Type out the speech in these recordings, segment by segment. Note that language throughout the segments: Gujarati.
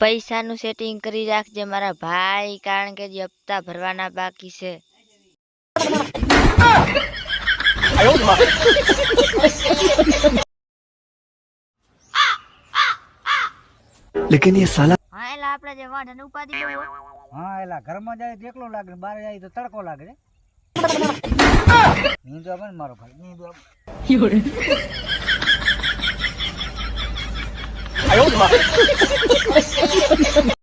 પૈસાનું સેટિંગ કરી રાખજે મારા ભાઈ કારણ કે જે હપ્તા ભરવાના બાકી છે. આપણે જે વાંઢાને ઉપાડી હા એલા ઘરમાં જાય એકલો લાગે બહાર જાય તો તડકો લાગે. છે ને મારો ભાઈ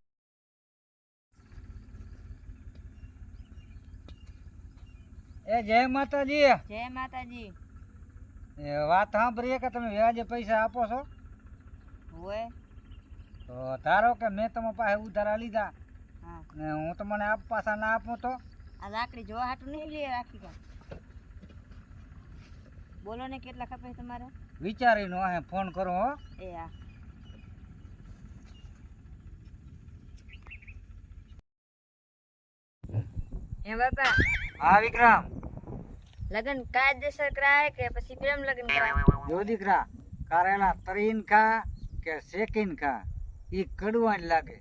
એ જય માતાજી. જય માતાજી. એ વાત સાંભળીએ કે તમે વ્યાજે પૈસા આપો છો? હોય. તો ધારો કે મેં તમારા પાસે ઉધારા લીધા. હા. ને હું તમને આપ પાછા ના આપું તો? આ લાકડી જોવા હાટું નહીં લે રાખી કા બોલો ને કેટલા ખપે તમારે? વિચારીને અહીં ફોન કરો હો. એ હા. હે બાપા હા વિક્રમ લગન કાયદેસર કરાય કે પછી પ્રેમ લગન કરાય જો દીકરા કારેલા તરીન ખા કે શેકીન ખા ઈ કડવા જ લાગે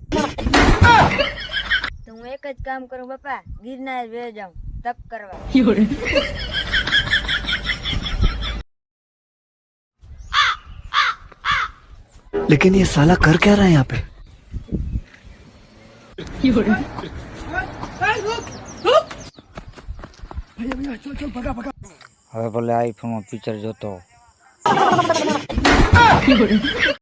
તો હું એક જ કામ કરું બાપા ગિરનાર વે જાઉં તપ કરવા लेकिन ये साला कर क्या रहा है यहाँ पे હવે ભલે આઈફોનમાં પિક્ચર જોતો.